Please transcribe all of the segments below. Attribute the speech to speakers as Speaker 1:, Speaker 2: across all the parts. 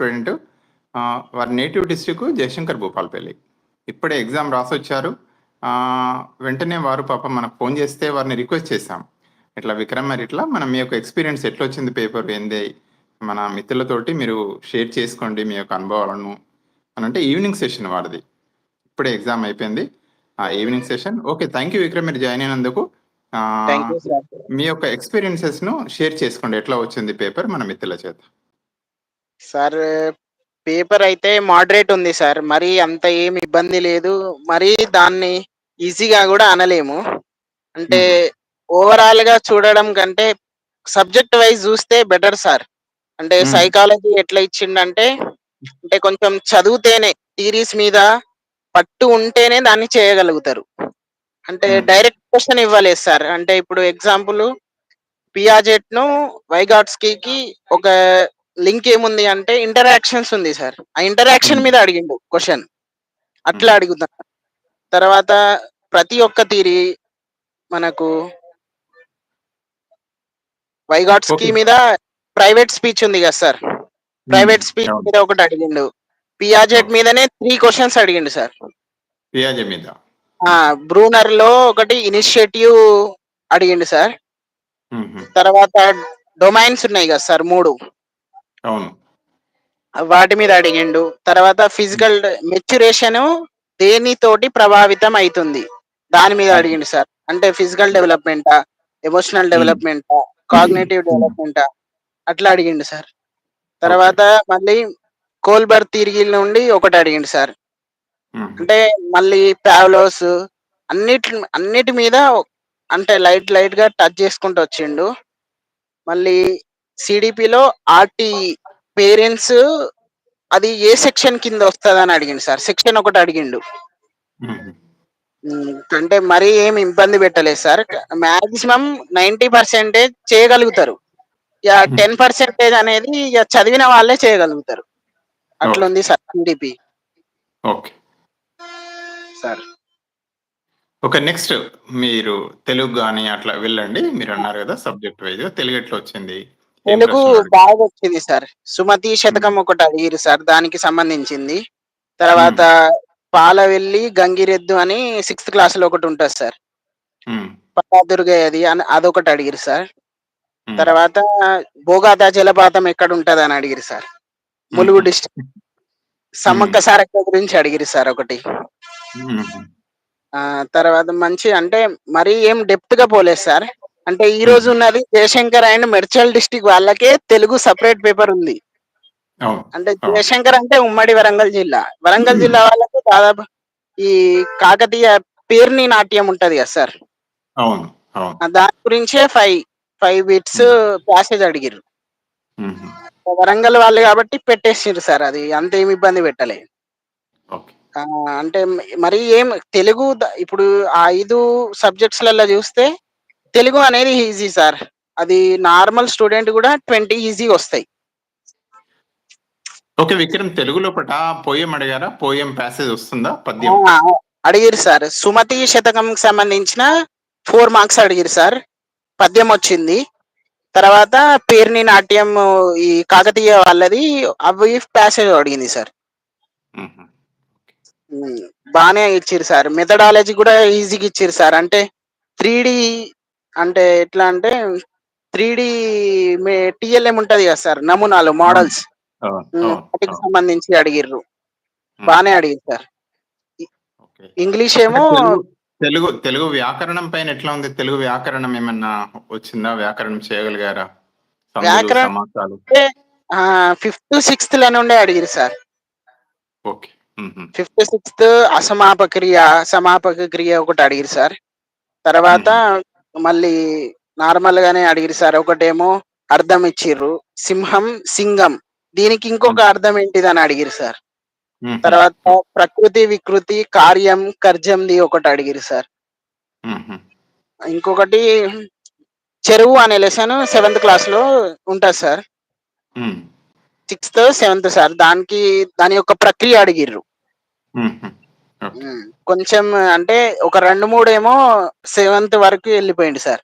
Speaker 1: Student వారి native district Jayashankar Bhupalpally. ఇప్పుడే exam రాసొచ్చారు. ఆ, వెంటనే వారు పాప మనకు ఫోన్ చేస్తే వారిని రిక్వెస్ట్ చేశాం. ఇట్లా విక్రమ్ మరి ఇట్లా మనం మీ యొక్క ఎక్స్పీరియన్స్ ఎట్లా వచ్చింది పేపర్ ఏంది? మన మిత్రులతోటి మీరు షేర్ చేసుకోండి మీ యొక్క అనుభవాలను అని అంటే ఈవినింగ్ సెషన్ వారిది. ఇప్పుడే ఎగ్జామ్ అయిపోయింది. ఆ evening session. Okay thank you Vikram మీరు జాయిన్ అయినందుకు. మీ యొక్క ఎక్స్పీరియన్సెస్ను షేర్ చేసుకోండి. ఎట్లా వచ్చింది పేపర్ మన మిత్రుల చేత.
Speaker 2: సార్ పేపర్ అయితే మోడరేట్ ఉంది సార్. మరి అంత ఏం ఇబ్బంది లేదు. మరి దాన్ని ఈజీగా కూడా అనలేము. అంటే ఓవరాల్గా చూడడం కంటే సబ్జెక్ట్ వైజ్ చూస్తే బెటర్ సార్. అంటే. సైకాలజీ ఎట్లా ఇచ్చిండంటే అంటే కొంచెం చదివితేనే థీరీస్ మీద పట్టు ఉంటేనే దాన్ని చేయగలుగుతారు. అంటే. డైరెక్ట్ క్వశ్చన్ ఇవ్వలేదు సార్. అంటే ఇప్పుడు ఎగ్జాంపుల్ పియాజెట్ను వైగాట్స్కీ ఒక లింక్ ఏముంది అంటే ఇంటరాక్షన్స్ ఉంది సార్ ఆ ఇంటరాక్షన్
Speaker 1: Hmm.
Speaker 2: మీద అడిగిండు క్వశ్చన్ అట్లా
Speaker 1: Hmm.
Speaker 2: అడుగుతా తర్వాత ప్రతి ఒక్క తీరి మనకు వైగాట్స్కీ. మీద ప్రైవేట్ స్పీచ్ ఉంది కదా సార్ ప్రైవేట్ స్పీచ్
Speaker 1: అవును.
Speaker 2: మీద ఒకటి అడిగిండు పియాజెట్. మీదనే త్రీ క్వశ్చన్స్ అడిగిండు సార్
Speaker 1: పియాజే మీద
Speaker 2: బ్రూనర్లో ఒకటి ఇనిషియేటివ్ అడిగిండు సార్
Speaker 1: మ్మ్.
Speaker 2: తర్వాత డొమైన్స్ ఉన్నాయి కదా సార్ మూడు
Speaker 1: అవును.
Speaker 2: వాటి మీద అడిగిండు. తర్వాత ఫిజికల్ మెచ్యురేషన్ దేనితోటి ప్రభావితం అవుతుంది దాని మీద అడిగిండు సార్. అంటే ఫిజికల్ డెవలప్మెంటా ఎమోషనల్ డెవలప్మెంటా కాగ్నేటివ్ డెవలప్మెంటా అట్లా అడిగిండు సార్. తర్వాత మళ్ళీ కోల్బర్ తిరిగి నుండి ఒకటి అడిగిండు సార్.
Speaker 1: మ్మ్.
Speaker 2: అంటే మళ్ళీ పావ్లోస్ అన్నిటి అన్నిటి మీద అంటే లైట్ లైట్గా టచ్ చేసుకుంటూ వచ్చిండు. మళ్ళీ సిడిపిలో ఆర్టీ పేరెంట్స్ అది ఏ సెక్షన్ కింద వస్తుంది అని అడిగిండు సార్. సెక్షన్ ఒకటి అడిగిండు. అంటే మరీ ఏం ఇబ్బంది పెట్టలేదు సార్. మాక్సిమం నైన్టీ పర్సెంటేజ్ చేయగలుగుతారు. ఇక. టెన్ పర్సెంటేజ్ అనేది ఇక చదివిన వాళ్ళే చేయగలుగుతారు. అట్లుంది sir CDP
Speaker 1: okay.
Speaker 2: Sir.
Speaker 1: Okay next మీరు తెలుగు కానీ అట్లా వెళ్ళండి. మీరు అన్నారు కదా సబ్జెక్ట్ వైజ్ తెలుగు ఎట్లా వచ్చింది?
Speaker 2: తెలుగు? బాగా వచ్చింది సార్? సుమతి శతకం ఒకటి అడిగిరు సార్ దానికి సంబంధించింది. తర్వాత పాలవెల్లి గంగిరెద్దు అని సిక్స్త్ క్లాస్లో ఒకటి ఉంటుంది సార్. అది అని అదొకటి అడిగిరు సార్. తర్వాత బోగాదా జలపాతం ఎక్కడ ఉంటది అని అడిగిరు సార్. ములుగు
Speaker 1: మ్మ్.
Speaker 2: డిస్ట్రిక్ట్. సమ్మక్క సారక్క గురించి అడిగిరు సార్ ఒకటి. తర్వాత మంచి అంటే మరీ ఏం డెప్త్గా పోలేదు సార్. అంటే ఈ రోజు ఉన్నది జయశంకర్ అండ్ మెడ్చల్ డిస్టిక్ వాళ్ళకే తెలుగు సపరేట్ పేపర్ ఉంది. అంటే. జయశంకర్ అంటే ఉమ్మడి వరంగల్ జిల్లా. వరంగల్ జిల్లా వాళ్ళకి దాదాపు ఈ కాకతీయ పేర్ని నాట్యం ఉంటది కదా సార్? దాని గురించే ఫైవ్ ఫైవ్ బిట్స్ ప్యాసేజ్ అడిగిరు
Speaker 1: మ్మ్.
Speaker 2: వరంగల్ వాళ్ళు కాబట్టి పెట్టేసిండ్రు సార్ అది. అంత ఏమి ఇబ్బంది పెట్టలే. అంటే మరి ఏం తెలుగు ఇప్పుడు ఆ ఐదు సబ్జెక్ట్స్లలో చూస్తే తెలుగు అనేది ఈజీ సార్ అది నార్మల్ స్టూడెంట్ కూడా ట్వంటీ ఈజీ వస్తాయి.
Speaker 1: ఓకే విక్రమ్ తెలుగులో పట పోయం అడిగారా? పోయం ప్యాసేజ్ వస్తుందా? పద్యం.
Speaker 2: అడిగిరు సార్ సుమతి శతకం సంబంధించిన ఫోర్ మార్క్స్ అడిగిరు సార్ పద్యం వచ్చింది. తర్వాత పేర్ని నాట్యం ఈ కాకతీయ వాళ్ళది అవి ప్యాసేజ్ అడిగింది సార్ బానే ఇచ్చిరు సార్ మెథడాలజీ కూడా ఈజీగా ఇచ్చిరు సార్ అంటే త్రీ అంటే ఎట్లా అంటే త్రీ డి టిఎల్ఎం ఉంటది కదా సార్ నమూనాలు మోడల్స్. వాటికి. సంబంధించి అడిగిర్రు. బానే అడిగింది సార్. ఇంగ్లీష్ ఏమో
Speaker 1: తెలుగు తెలుగు వ్యాకరణం పైన ఎట్లా ఉంది? తెలుగు వ్యాకరణం ఏమన్నా వచ్చిందా? వ్యాకరణం చేయగలిగారా?
Speaker 2: వ్యాకరణం- ఫిఫ్త్ సిక్స్త్ ల నుండే అడిగిరు సార్.
Speaker 1: ఓకే.
Speaker 2: ఫిఫ్త్ సిక్స్త్ అసమాపక క్రియ సమాపక క్రియ ఒకటి అడిగిరు సార్. తర్వాత మళ్ళీ నార్మల్ గానే అడిగిరు సార్ ఒకటేమో అర్థం ఇచ్చిర్రు. సింహం సింగం. దీనికి ఇంకొక అర్థం ఏంటిది అని అడిగిరు సార్. తర్వాత ప్రకృతి వికృతి కార్యం కర్జంది ఒకటి అడిగిరు సార్. ఇంకొకటి చెరువు అనే లెసన్ సెవెంత్ క్లాస్లో ఉంటుంది సార్. Sixth seventh sir. దానికి దాని యొక్క ప్రక్రియ అడిగిర్రు. కొంచెం అంటే ఒక రెండు మూడు ఏమో సెవెంత్ వరకు వెళ్ళిపోయింది సార్.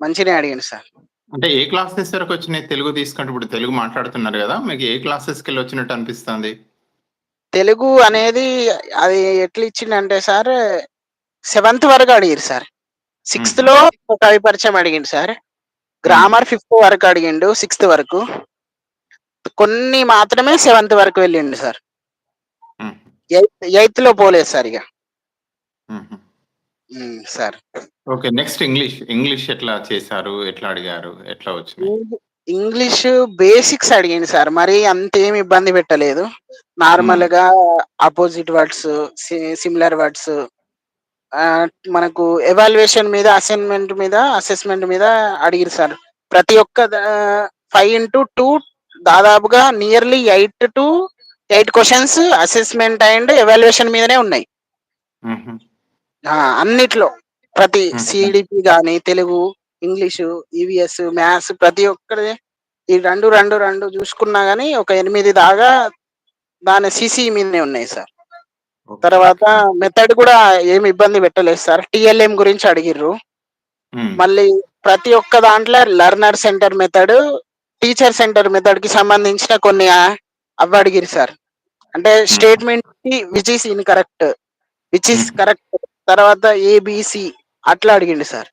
Speaker 2: మంచినే అడిగింది సార్.
Speaker 1: అంటే ఏ క్లాసెస్ వరకు వచ్చినాయి తెలుగు తీసుకుంటే ఇప్పుడు తెలుగు మాట్లాడుతున్నారు కదా మీకు ఏ క్లాసెస్కి వెళ్ళి వచ్చినట్టు అనిపిస్తుంది?
Speaker 2: తెలుగు అనేది అది ఎట్లా ఇచ్చిండంటే సార్ సెవెంత్ వరకు అడిగారు సార్. సిక్స్త్లో ఒక కవి పరిచయం అడిగిండు సార్. గ్రామర్ ఫిఫ్త్ వరకు అడిగిండు సిక్స్త్ వరకు. కొన్ని మాత్రమే సెవెంత్ వరకు వెళ్ళిండు సార్. ఎయిత్లో పోలేదు సార్ ఇక sir.
Speaker 1: Okay next English English ఎట్లా చేశారు? ఎట్లా అడిగారు? ఎట్లా వచ్చినాయి?
Speaker 2: ఇంగ్లీష్ బేసిక్స్ అడిగింది సార్. మరి అంతేం ఇబ్బంది పెట్టలేదు. నార్మల్గా అపోజిట్ వర్డ్స్ సిమిలర్ వర్డ్స్ మనకు ఎవాల్యుయేషన్ మీద అసైన్మెంట్ మీద అసెస్మెంట్ మీద అడిగిరు సార్. ప్రతి ఒక్క ఫైవ్ ఇంటూ టూ దాదాపుగా nearly eight to eight questions assessment and evaluation మీదనే ఉన్నాయి. అన్నిట్లో. ప్రతి. సిడిపి గాని తెలుగు ఇంగ్లీషు ఈవిఎస్ మ్యాథ్స్ ప్రతి ఒక్కరి ఈ రెండు రెండు రెండు చూసుకున్నా గానీ ఒక ఎనిమిది దాకా దాని సిసి మీదనే ఉన్నాయి సార్. తర్వాత మెథడ్ కూడా ఏమి ఇబ్బంది పెట్టలేదు సార్. టిఎల్ఎం గురించి అడిగిర్రు. మళ్ళీ ప్రతి ఒక్క దాంట్లో learner centre method teacher centre మెథడ్కి సంబంధించిన కొన్ని అవి అడిగిరు సార్. అంటే statement which is incorrect which is
Speaker 1: Hmm.
Speaker 2: Correct. తర్వాత ఏబిసి అట్లా అడిగిండు సార్.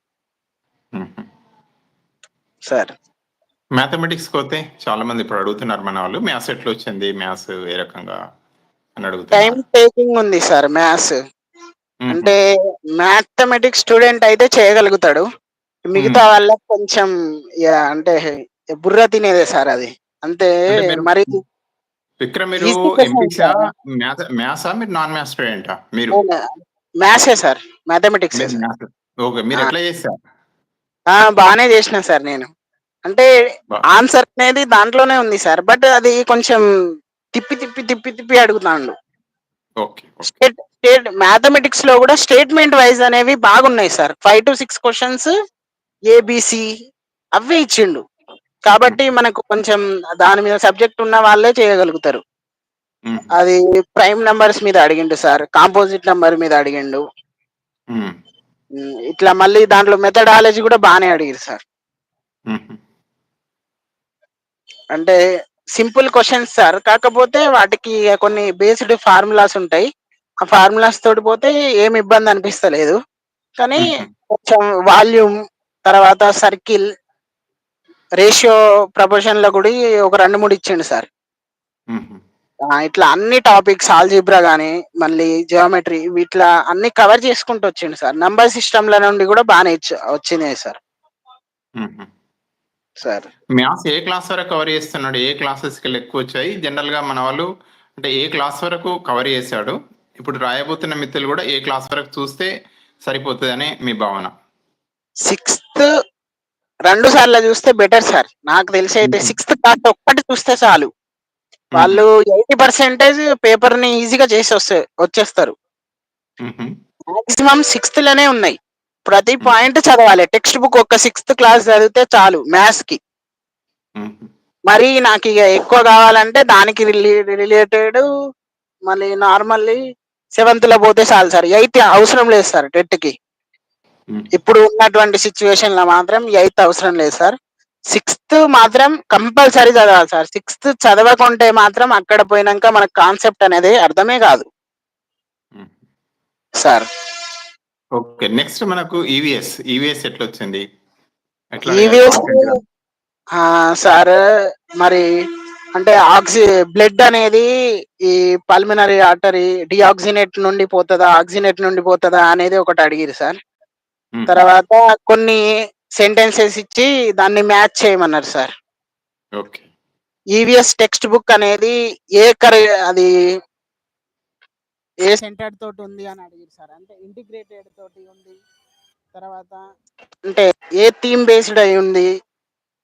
Speaker 1: మ్మ్.
Speaker 2: సార్.
Speaker 1: మ్యాథమెటిక్స్ పోతే చాలా మంది ఇప్పుడు అడుగుతున్నారు మన వాళ్ళు. మ్యాథ్స్ ఎట్లా వచ్చింది? మ్యాథ్స్ ఏ రకంగా అని
Speaker 2: టైం
Speaker 1: అడుగుతున్నారు
Speaker 2: టేకింగ్ ఉంది సార్ మ్యాథ్స్. అంటే మ్యాథమెటిక్స్ స్టూడెంట్ అయితే చేయగలుగుతాడు. మిగతా వాళ్ళకి కొంచెం అంటే బుర్ర తినేదే సార్ అది. అంతే
Speaker 1: మరి విక్రమ్ మీరు ఎంపీసా మ్యాథ్సా మీరు నాన్ మ్యాథ్స్ స్టూడెంటా మీరు?
Speaker 2: మ్యాథ్సే సార్. మ్యాథమెటిక్స్.
Speaker 1: ఓకే మీరు
Speaker 2: ఆ.
Speaker 1: ఎట్లా చేశారు
Speaker 2: బాగానే చేసిన సార్ నేను. అంటే ఆన్సర్ అనేది దాంట్లోనే ఉంది సార్. బట్ అది కొంచెం తిప్పి తిప్పి తిప్పి తిప్పి
Speaker 1: ఓకే
Speaker 2: స్టేట్ స్టేట్ మ్యాథమెటిక్స్లో కూడా స్టేట్మెంట్ వైజ్ అనేవి బాగున్నాయి sir. Five to six questions ABC అవే ఇచ్చిండు. కాబట్టి మనకు కొంచెం దాని మీద సబ్జెక్ట్ ఉన్న వాళ్ళే చేయగలుగుతారు. అది ప్రైమ్ నంబర్స్ మీద అడిగిండు సార్ కాంపోజిట్ నంబర్ మీద అడిగిండు. ఇట్లా మళ్ళీ దాంట్లో మెథడాలజీ కూడా బాగానే అడిగారు సార్. అంటే సింపుల్ క్వశ్చన్స్ సార్ కాకపోతే వాటికి కొన్ని బేస్డ్ ఫార్ములాస్ ఉంటాయి. ఆ ఫార్ములాస్ తోటి పోతే ఏమి ఇబ్బంది అనిపిస్తలేదు. కానీ. కొంచెం వాల్యూమ్ తర్వాత సర్కిల్ రేషియో ప్రపోర్షన్లో కూడా ఒక రెండు మూడు ఇచ్చిండు సార్. ఇట్లా అన్ని టాపిక్స్ ఆల్జిబ్రా గానీ మళ్ళీ జియోమెట్రీ ఇట్లా అన్ని కవర్ చేసుకుంటూ వచ్చిండు సార్. నంబర్ సిస్టమ్ల నుండి కూడా బాగానే వచ్చినాయి సార్. సార్.
Speaker 1: మ్యాథ్స్ ఏ క్లాస్ వరకు కవర్ చేస్తున్నాడు? ఏ క్లాసెస్కి ఎక్కువ వచ్చాయి? జనరల్గా మన వాళ్ళు అంటే ఏ క్లాస్ వరకు కవర్ చేశాడు? ఇప్పుడు రాయబోతున్న మిత్రులు కూడా ఏ క్లాస్ వరకు చూస్తే సరిపోతుందని మీ భావన?
Speaker 2: సిక్స్త్ రెండు సార్లు చూస్తే బెటర్ సార్ నాకు తెలిసి అయితే. సిక్స్త్ క్లాస్ ఒక్కటి చూస్తే చాలు వాళ్ళు ఎయిటీ పర్సెంటేజ్ పేపర్ని ఈజీగా చేసి వస్తే వచ్చేస్తారు. మాక్సిమం సిక్స్త్లోనే ఉన్నాయి ప్రతి. పాయింట్ చదవాలి టెక్స్ట్ బుక్ ఒక సిక్స్త్ క్లాస్ చదివితే చాలు మ్యాథ్స్కి
Speaker 1: మ్మ్.
Speaker 2: మరి నాకు ఇక ఎక్కువ కావాలంటే దానికి రిలేటెడ్ మళ్ళీ నార్మల్లీ సెవెంత్లో పోతే చాలు సార్ ఎయిత్ అవసరం లేదు సార్
Speaker 1: టెట్కి.
Speaker 2: ఇప్పుడు ఉన్నటువంటి సిచ్యువేషన్లో మాత్రం ఎయిత్ అవసరం లేదు సార్ సిక్స్త్ మాత్రం కంపల్సరీ చదవాలి సార్ సిక్స్త్ చదవకుంటే మాత్రం అక్కడ పోయినాక మనకు కాన్సెప్ట్ అనేది అర్థమే కాదు. సార్
Speaker 1: ఓకే నెక్స్ట్ మనకు E ఈవీఎస్ ఈవీఎస్ ఎట్లా వచ్చింది
Speaker 2: ఈవీఎస్? సార్ మరి అంటే ఆక్సి బ్లడ్ అనేది ఈ పల్మినరీ ఆర్టరీ డిఆక్సినేట్ నుండి పోతుందా ఆక్సినేట్ నుండి పోతుందా అనేది ఒకటి అడిగిరు సార్. తర్వాత కొన్ని సెంటెన్సెస్ ఇచ్చి దాన్ని మ్యాచ్ చేయమన్నారు సార్ ఈవీఎస్ టెక్స్ట్ బుక్ అనేది ఏ కరి అది ఏ సెంటర్ తోటి ఉంది అని అడిగారు సార్ అంటే ఇంటిగ్రేటెడ్ తోటి ఉంది. తర్వాత అంటే ఏ థీమ్ బేస్డ్ అయి ఉంది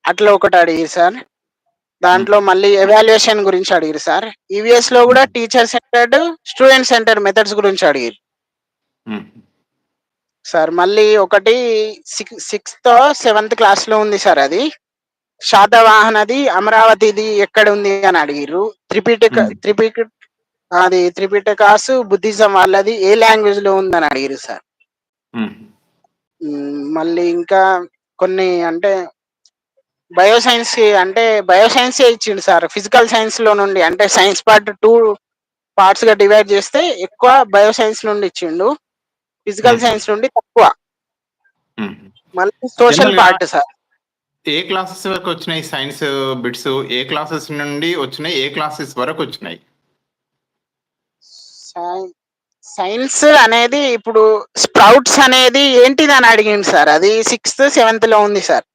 Speaker 2: అట్లా ఒకటి అడిగారు సార్ దాంట్లో మళ్ళీ ఎవాల్యుయేషన్ గురించి అడిగారు సార్ ఈవీఎస్లో కూడా teacher centred student centre methods గురించి అడిగారు. సార్ మళ్ళీ ఒకటి సిక్స్ సిక్స్త్ సెవెంత్ క్లాస్లో ఉంది సార్ అది. శాతవాహనది అమరావతిది ఎక్కడ ఉంది అని అడిగిర్రు. త్రిపిటక. త్రిపిట అది త్రిపిటకాసు బుద్ధిజం వాళ్ళది ఏ లాంగ్వేజ్లో ఉందని అడిగిరు సార్. మళ్ళీ ఇంకా కొన్ని అంటే బయోసైన్స్ అంటే బయోసైన్స్ ఇచ్చిండు సార్. ఫిజికల్ సైన్స్లో నుండి అంటే సైన్స్ పార్ట్ టూ పార్ట్స్గా డివైడ్ చేస్తే ఎక్కువ బయోసైన్స్ నుండి ఇచ్చిండు. ఫిజికల్. సైన్స్ నుండి తక్కువ. మళ్ళీ సోషల్ పార్ట్ సార్
Speaker 1: ఏ క్లాసెస్ వరకు వచ్చినాయి సైన్స్ బిట్స్ ఏ క్లాసెస్ నుండి వచ్చినాయి? ఏ క్లాసెస్ వరకు వచ్చినాయి?
Speaker 2: సైన్స్ అనేది ఇప్పుడు స్ప్రౌట్స్ అనేది ఏంటిది అని అడిగింది సార్ అది సిక్స్త్ సెవెంత్లో ఉంది సార్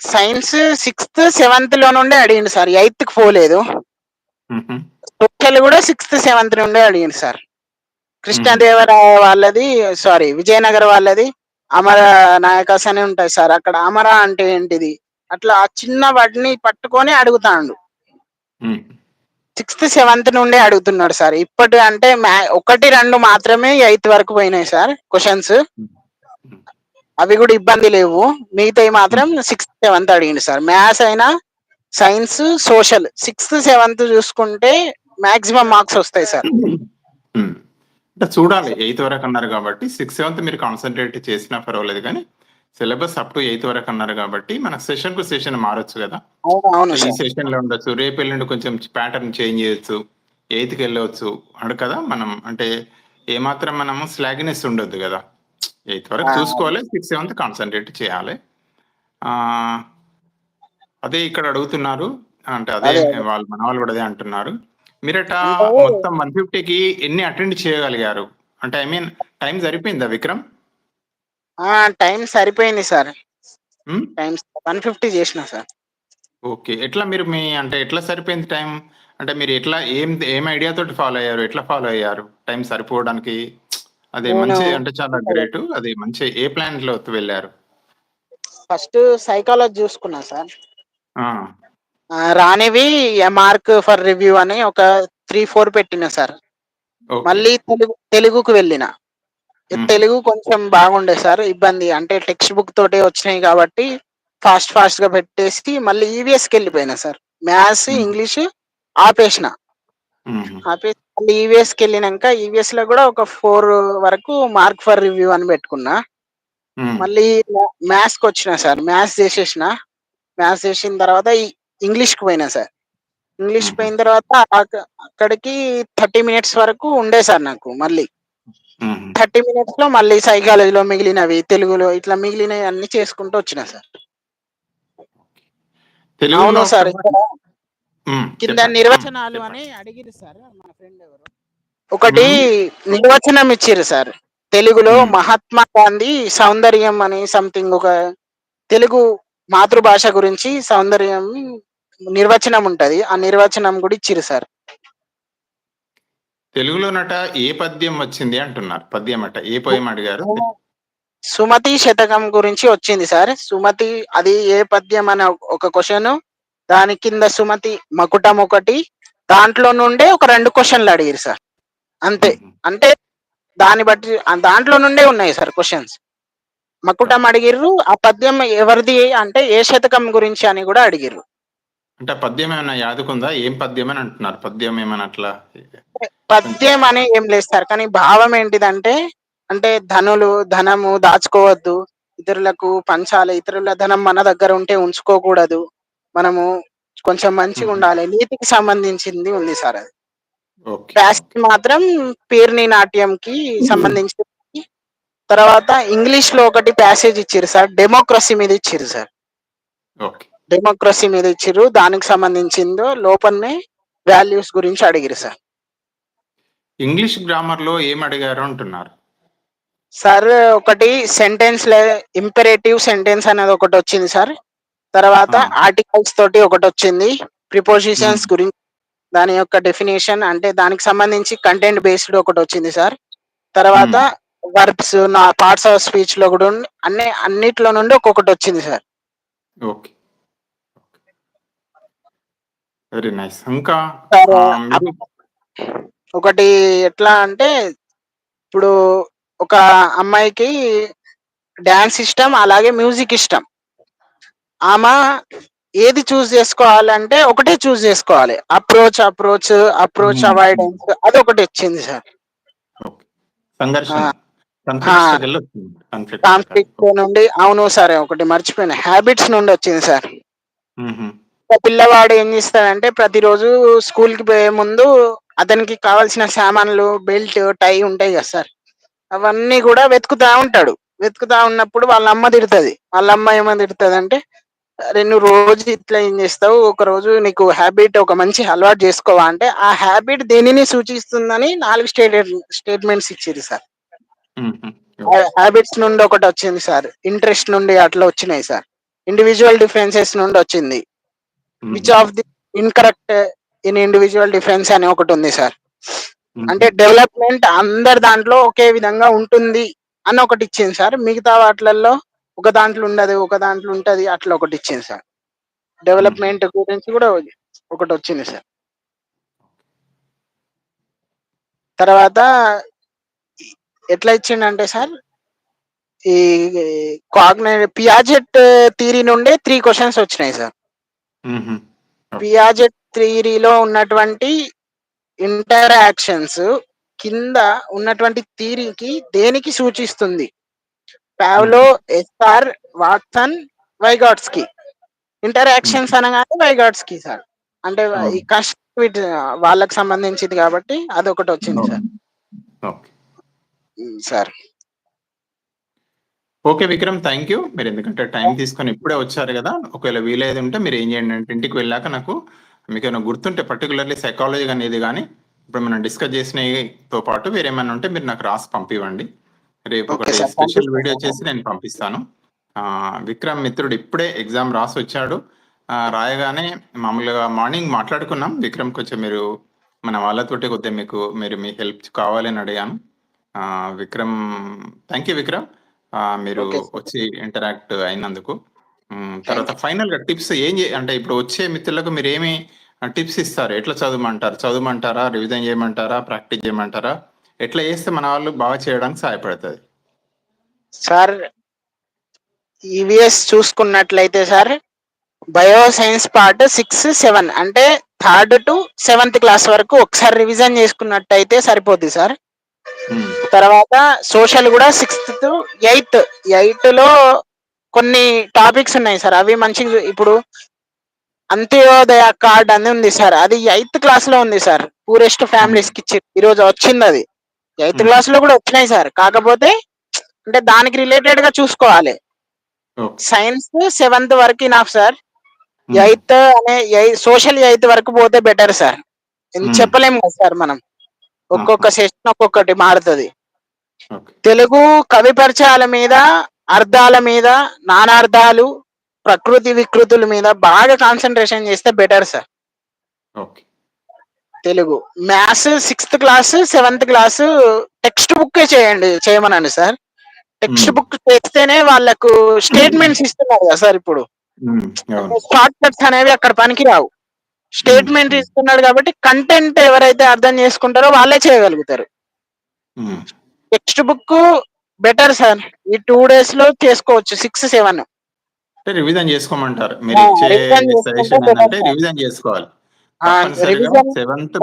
Speaker 2: సైన్స్ సిక్స్త్ సెవెంత్లో నుండి అడిగింది సార్ ఎయిత్కి పోలేదు. సోషల్ కూడా సిక్స్త్ సెవెంత్ నుండి అడిగింది సార్ కృష్ణదేవరాయ వాళ్ళది సారీ విజయనగర్ వాళ్ళది అమర నాయకస్ అని ఉంటాయి సార్. అక్కడ అమర అంటే ఏంటిది? అట్లా ఆ చిన్న వాటిని పట్టుకొని అడుగుతాండు. సిక్స్త్ సెవెంత్ నుండే అడుగుతున్నాడు సార్. ఇప్పటి అంటే ఒకటి రెండు మాత్రమే ఎయిత్ వరకు పోయినాయి సార్ క్వశ్చన్స్. అవి కూడా ఇబ్బంది లేవు. మిగతాయి మాత్రం సిక్స్త్ సెవెంత్ అడిగింది సార్. మ్యాథ్స్ అయినా సైన్స్ సోషల్ సిక్స్త్ సెవెంత్ చూసుకుంటే మాక్సిమం మార్క్స్ వస్తాయి సార్.
Speaker 1: అంటే చూడాలి ఎయిత్ వరకు అన్నారు కాబట్టి. సిక్స్ సెవెంత్ మీరు కాన్సన్ట్రేట్ చేసినా పర్వాలేదు కానీ సిలబస్ అప్ టు ఎయిత్ వరకు అన్నారు కాబట్టి మన సెషన్కు సెషన్ మారొచ్చు కదా. ఈ సెషన్లో ఉండొచ్చు. రేపు ఎల్లుండి కొంచెం ప్యాటర్న్ చేంజ్ చేయొచ్చు. ఎయిత్కి వెళ్ళవచ్చు అడు కదా మనం అంటే ఏమాత్రం మనము స్లాగినెస్ ఉండొద్దు కదా. ఎయిత్ వరకు. చూసుకోవాలి సిక్స్ సెవెంత్ కాన్సన్ట్రేట్ చేయాలి. ఆ అదే ఇక్కడ అడుగుతున్నారు. అంటే అదే. వాళ్ళు మన వాళ్ళు కూడా అదే అంటున్నారు. మీరట మొత్తం వన్ ఫిఫ్టీకి ఎన్ని అటెండ్ చేయగలిగారు? అంటే ఐ మీన్ టైం సరిపోయిందా విక్రమ్?
Speaker 2: టైం సరిపోయింది సార్? టైం వన్ ఫిఫ్టీ చేసిన సార్.
Speaker 1: ఓకే. ఎట్లా మీరు మీ అంటే ఎట్లా సరిపోయింది టైం? అంటే మీరు ఎట్లా ఏం ఏం ఐడియా తోటి ఫాలో అయ్యారు? ఎట్లా ఫాలో అయ్యారు? టైం సరిపోవడానికి అదే మంచి అంటే చాలా గ్రేట్. అది మంచి ఏ ప్లాన్లో వెళ్ళారు?
Speaker 2: ఫస్ట్ సైకాలజీ చూసుకున్నా సార్. రానివి మార్క్ ఫర్ రివ్యూ అని ఒక త్రీ ఫోర్ పెట్టిన సార్. మళ్ళీ తెలుగు తెలుగుకు వెళ్ళిన. తెలుగు కొంచెం బాగుండే సార్ ఇబ్బంది. అంటే టెక్స్ట్ బుక్ తోటే వచ్చినాయి కాబట్టి ఫాస్ట్ ఫాస్ట్గా పెట్టేసి మళ్ళీ ఈవీఎస్కి వెళ్ళిపోయినా సార్. మ్యాథ్స్. ఇంగ్లీష్ ఆపేసిన. ఆపేసి మళ్ళీ ఈవీఎస్కి వెళ్ళినాక ఈవీఎస్లో కూడా ఒక ఫోర్ వరకు మార్క్ ఫర్ రివ్యూ అని పెట్టుకున్నా. మళ్ళీ మ్యాథ్స్కి వచ్చిన సార్. మ్యాథ్స్ చేసేసిన. మ్యాథ్స్ చేసిన తర్వాత ఇంగ్లీష్కి పోయినా సార్ ఇంగ్లీష్. పోయిన తర్వాత అక్క- అక్కడికి థర్టీ మినిట్స్ వరకు ఉండే సార్ నాకు మళ్ళీ. థర్టీ మినిట్స్లో మళ్ళీ సైకాలజీలో మిగిలినవి తెలుగులో ఇట్లా మిగిలినవి అన్ని చేసుకుంటూ వచ్చిన సార్ అవును సార్ కింద. నిర్వచనాలు. అని అడిగిరు సార్ మన ఫ్రెండ్ ఎవరు ఒకటి నిర్వచనం ఇచ్చిర్రు సార్ తెలుగులో. మహాత్మా గాంధీ సౌందర్యం అని సంథింగ్ ఒక తెలుగు మాతృభాష గురించి సౌందర్యం నిర్వచనం ఉంటది. ఆ నిర్వచనం కూడా ఇచ్చిర్రు సార్.
Speaker 1: తెలుగులోనట ఏ పద్యం వచ్చింది అంటున్నారు? పద్యం అట. ఏ పోయం అడిగారు?
Speaker 2: సుమతి శతకం గురించి వచ్చింది సార్. సుమతి అది ఏ పద్యం అనే ఒక క్వశ్చన్ దాని కింద సుమతి మకుటం ఒకటి. దాంట్లో నుండే ఒక రెండు క్వశ్చన్లు అడిగారు సార్. అంతే. అంటే దాన్ని బట్టి దాంట్లో నుండే ఉన్నాయి సార్ క్వశ్చన్స్ మకుటం అడిగిర్రు ఆ పద్యం ఎవరిది అంటే ఏ శతకం గురించి అని కూడా అడిగిర్రు.
Speaker 1: అంటే పద్యం ఏమైనా యాదుకుందా? ఏం పద్యం అని అంటున్నారు? పద్యం ఏమైనా అట్లా
Speaker 2: పద్యం అని ఏం లేదు సార్ కానీ భావం ఏంటిదంటే అంటే ధనులు ధనము దాచుకోవద్దు ఇతరులకు పంచాలి ఇతరుల ధనం మన దగ్గర ఉంటే ఉంచుకోకూడదు మనము కొంచెం మంచిగా. ఉండాలి నీతికి సంబంధించింది ఉంది సార్ అది. ప్యాస్ట్ మాత్రం పేర్ని నాట్యంకి సంబంధించి తర్వాత ఇంగ్లీష్లో ఒకటి ప్యాసేజ్ ఇచ్చారు సార్ డెమోక్రసీ మీద ఇచ్చారు సార్.
Speaker 1: ఓకే.
Speaker 2: డెమోక్రసీ మీద ఇచ్చిర్రు. దానికి సంబంధించిందో లోపలనే వాల్యూస్ గురించి అడిగిరు సార్.
Speaker 1: ఇంగ్లీష్ గ్రామర్లో ఏం అడిగారు అంటున్నారు?
Speaker 2: సార్ ఒకటి సెంటెన్స్ లే ఇంపెరేటివ్ సెంటెన్స్ అనేది ఒకటి వచ్చింది సార్. తర్వాత. ఆర్టికల్స్ తోటి ఒకటి వచ్చింది. ప్రిపోజిషన్స్. గురించి దాని యొక్క డెఫినేషన్ అంటే దానికి సంబంధించి కంటెంట్ బేస్డ్ ఒకటి వచ్చింది సార్. తర్వాత వర్బ్స్ నా పార్ట్స్ ఆఫ్ స్పీచ్లో కూడా. అన్ని అన్నిట్లో నుండి ఒక్కొక్కటి వచ్చింది సార్.
Speaker 1: ఓకే. వెరీ నైస్ ఇంకా
Speaker 2: ఒకటి ఎట్లా అంటే ఇప్పుడు ఒక అమ్మాయికి డాన్స్ ఇష్టం అలాగే మ్యూజిక్ ఇష్టం. ఆమె ఏది చూస్ చేసుకోవాలంటే ఒకటే చూస్ చేసుకోవాలి. Approach approach approach
Speaker 1: Hmm.
Speaker 2: Avoidance అది ఒకటి వచ్చింది సార్.
Speaker 1: కాన్ఫ్లిక్ట్
Speaker 2: నుండి అవును సార్ ఒకటి మర్చిపోయిన. హ్యాబిట్స్ నుండి వచ్చింది సార్. పిల్లవాడు ఏం చేస్తాడంటే ప్రతిరోజు స్కూల్కి పోయే ముందు అతనికి కావాల్సిన సామాన్లు బెల్ట్ టై ఉంటాయి కదా సార్. అవన్నీ కూడా వెతుకుతా ఉంటాడు. వెతుకుతా ఉన్నప్పుడు వాళ్ళ అమ్మ తిడుతుంది. వాళ్ళ అమ్మ ఏమని తిడుతుంది అంటే నువ్వు రోజు ఇట్లా ఏం చేస్తావు? ఒక రోజు నీకు హ్యాబిట్ ఒక మంచి అలవాటు చేసుకోవా? అంటే ఆ హ్యాబిట్ దేనిని సూచిస్తుందని నాలుగు స్టేట్ స్టేట్మెంట్స్ ఇచ్చేది సార్. హ్యాబిట్స్ నుండి ఒకటి వచ్చింది సార్. ఇంట్రెస్ట్ నుండి అట్లా వచ్చినాయి సార్. ఇండివిజువల్ డిఫరెన్సెస్ నుండి వచ్చింది. Which of the incorrect in individual difference అని ఒకటి ఉంది సార్ అంటే డెవలప్మెంట్ అందరి దాంట్లో ఒకే విధంగా ఉంటుంది అని ఒకటి ఇచ్చింది సార్ మిగతా వాటిలలో ఒక దాంట్లో ఉండదు ఒక దాంట్లో ఉంటది అట్లా ఒకటి ఇచ్చింది సార్ డెవలప్మెంట్ గురించి కూడా ఒకటి వచ్చింది సార్ తర్వాత ఎట్లా ఇచ్చిండంటే సార్ ఈ కాగ్నే పియాజెట్ థీరీ నుండి త్రీ క్వశ్చన్స్ వచ్చినాయి సార్ పియాజెట్ థియరీలో ఉన్నటువంటి ఇంటరాక్షన్స్ కింద ఉన్నటువంటి థియరీకి దేనికి సూచిస్తుంది? Pavlov SR Watson Vygotsky. Interactions అనగానే వైగాట్స్కి సార్. అంటే ఈ కష్ట వాళ్ళకి సంబంధించింది కాబట్టి అదొకటి వచ్చింది sir. Sir.
Speaker 1: Okay Vikram thank you మీరు ఎందుకంటే టైం తీసుకొని ఇప్పుడే వచ్చారు కదా ఒకవేళ వీలైతే ఉంటే మీరు ఏం చేయండి? అంటే ఇంటికి వెళ్ళాక నాకు మీకు ఏమైనా గుర్తుంటే పర్టికులర్లీ సైకాలజీ అనేది కానీ ఇప్పుడు మనం డిస్కస్ చేసినతో పాటు వేరేమైనా ఉంటే మీరు నాకు రాసి పంపివ్వండి. రేపు
Speaker 2: sir.
Speaker 1: Special video. చేసి నేను పంపిస్తాను. విక్రమ్ మిత్రుడు ఇప్పుడే ఎగ్జామ్ రాసి వచ్చాడు. రాయగానే మామూలుగా మార్నింగ్ మాట్లాడుకున్నాం. విక్రమ్ కొంచెం మీరు మన వాళ్ళతోటి కొద్దిగా మీకు మీరు మీ హెల్ప్ కావాలని అడిగాను. Vikram thank you Vikram. మీరు. వచ్చి ఇంటరాక్ట్ అయినందుకు. తర్వాత ఫైనల్గా టిప్స్ ఏం అంటే ఇప్పుడు వచ్చే మిత్రులకు మీరు ఏమి టిప్స్ ఇస్తారు? ఎట్లా చదవమంటారు? చదవమంటారా? రివిజన్ చేయమంటారా? ప్రాక్టీస్ చేయమంటారా? ఎట్లా చేస్తే మన వాళ్ళు బాగా చేయడానికి సహాయపడుతుంది
Speaker 2: సార్ ఈవీఎస్ చూసుకున్నట్లయితే sir bio science part six seven అంటే థర్డ్ టు సెవెంత్ క్లాస్ వరకు ఒకసారి రివిజన్ చేసుకున్నట్టయితే సరిపోద్ది సార్. తర్వాత సోషల్ కూడా సిక్స్త్ టు ఎయిత్ ఎయిత్లో కొన్ని టాపిక్స్ ఉన్నాయి సార్ అవి మంచిగా ఇప్పుడు అంత్యోదయ కార్డ్ అని ఉంది సార్ అది ఎయిత్ క్లాస్లో ఉంది సార్ పూరెస్ట్ ఫ్యామిలీస్కి ఇచ్చి ఈ రోజు వచ్చింది అది. Eighth
Speaker 1: Hmm.
Speaker 2: క్లాస్లో కూడా వచ్చినాయి సార్ కాకపోతే అంటే దానికి రిలేటెడ్గా చూసుకోవాలి. సైన్స్ సెవెంత్ వరకు ఇనాఫ్ సార్ ఎయిత్ అనే సోషల్ ఎయిత్ వరకు పోతే బెటర్ సార్
Speaker 1: Hmm.
Speaker 2: చెప్పలేము కదా సార్ మనం. ఒక్కొక్క సెషన్ ఒక్కొక్కటి మారుతుంది. తెలుగు కవి పరిచయాల మీద అర్థాల మీద నానార్థాలు ప్రకృతి వికృతుల మీద బాగా కాన్సన్ట్రేషన్ చేస్తే better sir Telugu. Maths sixth class seventh class text book చేయండి చేయమనండి సార్ టెక్స్ట్
Speaker 1: Hmm.
Speaker 2: బుక్ చేస్తేనే వాళ్ళకు స్టేట్మెంట్స్ ఇస్తున్నారు కదా సార్ ఇప్పుడు. షార్ట్ కట్స్ అనేవి అక్కడ పనికి రావు. Statement
Speaker 1: Hmm.
Speaker 2: ఇస్తున్నాడు కాబట్టి కంటెంట్ ఎవరైతే అర్థం చేసుకుంటారో వాళ్ళే చేయగలుగుతారు.
Speaker 1: Um,
Speaker 2: text book better sir. ఈ టూ డేస్లో చేసుకోవచ్చు సిక్స్ సెవెన్.
Speaker 1: అంటే రివిజన్ చేసుకోమంటారు. మీరు ఇచ్చే సజెషన్ ఏంటంటే. రివిజన్ చేసుకోవాలి. Seventh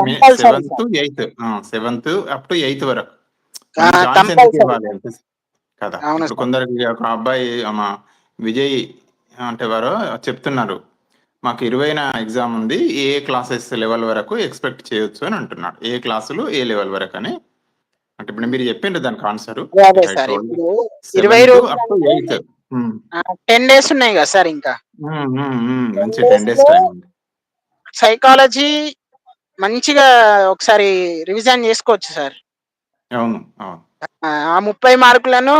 Speaker 1: seventh eighth. Seventh up to eighth వరకు. కదా. కొందరికి ఒక అబ్బాయి మా విజయ్ అంటే వారు చెప్తున్నారు. మాకు ఇరవైన ఎగ్జామ్ ఉంది. ఏ క్లాసెస్ లెవెల్ వరకు ఎక్స్పెక్ట్ చేయొచ్చు అని అంటున్నాడు ఏ క్లాసులు ఏ లెవెల్ వరకు అని. అంటే ఇప్పుడు మీరు చెప్పిండ్రు దానికి ఆన్సర్.
Speaker 2: అదే సార్. ఇప్పుడు ఇరవై రోజులు టెన్ డేస్ ఉన్నాయి కదా సార్ ఇంకా.
Speaker 1: మంచి టెన్ డేస్ టైం ఉంది.
Speaker 2: సైకాలజీ మంచిగా ఒకసారి రివిజన్ చేసుకోవచ్చు సార్.
Speaker 1: అవును
Speaker 2: ఆ, ముప్పై మార్కులను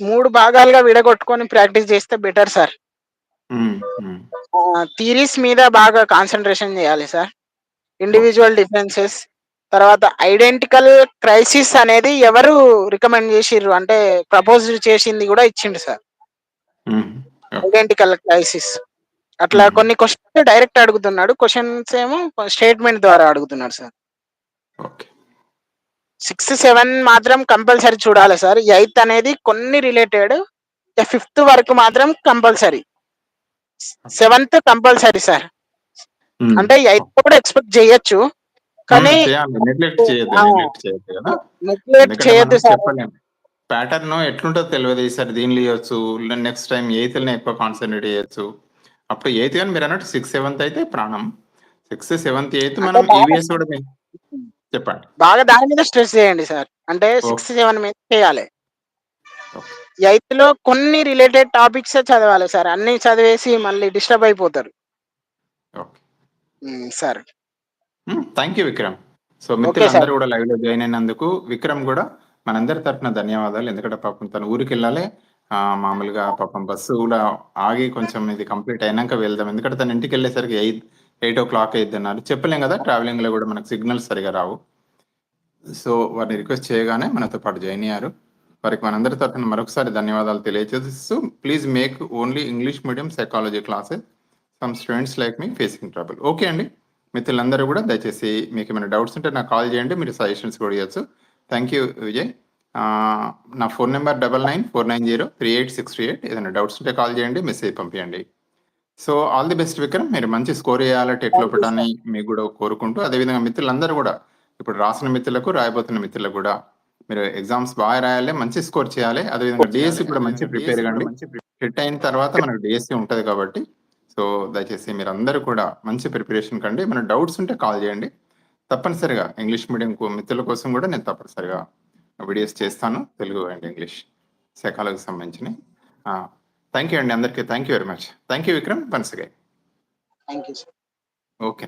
Speaker 2: మూడు భాగాలుగా విడగొట్టుకొని ప్రాక్టీస్ చేస్తే బెటర్ సార్. థీరీస్ మీద బాగా కాన్సన్ట్రేషన్ చేయాలి సార్. ఇండివిజువల్ డిఫరెన్సెస్ తర్వాత ఐడెంటికల్ క్రైసిస్ అనేది ఎవరు రికమెండ్ చేసిర్రు? అంటే ప్రపోజ్ చేసింది కూడా ఇచ్చిండు సార్. ఐడెంటికల్ క్రైసిస్ అట్లా. కొన్ని క్వశ్చన్స్ డైరెక్ట్ అడుగుతున్నాడు. క్వశ్చన్స్ ఏమో స్టేట్మెంట్ ద్వారా అడుగుతున్నాడు సార్. సిక్స్ సెవెన్ మాత్రం కంపల్సరీ చూడాలి సార్. ఎయిత్ అనేది కొన్ని రిలేటెడ్ ఫిఫ్త్ వరకు మాత్రం కంపల్సరీ సెవెంత్ కంపల్సరీ సార్. అంటే ఎయిత్ కూడా ఎక్స్పెక్ట్ చేయొచ్చు. కానీ
Speaker 1: నెగ్లెక్ట్ చేయొద్దు
Speaker 2: సార్.
Speaker 1: ప్యాటర్న్ ఎట్లుంటుందో తెలియదు ఈసారి దీనిలో ఇవ్వచ్చు నెక్స్ట్ టైం ఎయిత్లోనే ఎక్కువ కాన్సన్ట్రేట్ చేయొచ్చు. అప్పుడు ఎయిత్ కానీ మీరు అన్నట్టు సిక్స్ సెవెంత్ అయితే ప్రాణం. సిక్స్త్ సెవెంత్ ఎయిత్ మనం ఈవీఎస్ కూడా చెప్పండి.
Speaker 2: బాగా దాని మీద స్ట్రెస్ చేయండి సార్. అంటే సిక్స్ సెవెన్ మీద చేయాలి. ఎయిత్లో కొన్ని రిలేటెడ్ టాపిక్స్ చదవాలి సార్. అన్ని చదివేసి మళ్ళీ డిస్టర్బ్ అయిపోతారు. Sir.
Speaker 1: Thank you Vikram so మిత్రులందరూ కూడా లైవ్లో జాయిన్ అయినందుకు విక్రమ్ కూడా మనందరి తరఫున ధన్యవాదాలు. ఎందుకంటే పాపం తన ఊరికి వెళ్ళాలి ఆ, మామూలుగా పాపం బస్సు కూడా ఆగి కొంచెం ఇది కంప్లీట్ అయినాక వెళ్దాం. ఎందుకంటే తన ఇంటికి వెళ్ళేసరికి ఎయిట్ ఎయిట్ ఓ క్లాక్ అయింది అన్నారు. చెప్పలేం కదా ట్రావెలింగ్లో కూడా మనకు సిగ్నల్స్ సరిగా రావు. సో వారిని రిక్వెస్ట్ చేయగానే మనతో పాటు జాయిన్ అయ్యారు. వారికి మనందరి తరఫున మరొకసారి ధన్యవాదాలు తెలియజేస్తూ please make only English medium psychology classes some students like me facing trouble okay అండి. మిత్రులందరూ కూడా దయచేసి మీకు ఏమైనా డౌట్స్ ఉంటే నాకు కాల్ చేయండి మీరు సజెషన్స్ కూడా ఇవ్వచ్చు. థ్యాంక్ యూ విజయ్ నా phone number double nine four nine zero three eight six three eight. ఏదైనా డౌట్స్ ఉంటే కాల్ చేయండి మెసేజ్ పంపించండి so all the best Vikram మీరు మంచి స్కోర్ చేయాలి టెట్లో పెట్టాలని మీకు కూడా కోరుకుంటూ అదేవిధంగా మిత్రులందరూ కూడా ఇప్పుడు రాసిన మిత్రులకు రాయబోతున్న మిత్రులకు కూడా మీరు ఎగ్జామ్స్ బాగా రాయాలి మంచి స్కోర్ చేయాలి అదేవిధంగా డిఎస్సి కూడా మంచి ప్రిపేర్ కండి హిట్ అయిన తర్వాత మనకు డిఎస్సి ఉంటది కాబట్టి సో దయచేసి మీరు అందరూ కూడా మంచి ప్రిపరేషన్ కండి. మన డౌట్స్ ఉంటే కాల్ చేయండి. తప్పనిసరిగా ఇంగ్లీష్ మీడియం మిత్రుల కోసం కూడా నేను తప్పనిసరిగా వీడియోస్ చేస్తాను. తెలుగు అండ్ ఇంగ్లీష్ శకాలకు సంబంధించిన. థ్యాంక్ యూ అండి అందరికీ. Thank you very much thank you Vikram once again
Speaker 2: thank you sir
Speaker 1: okay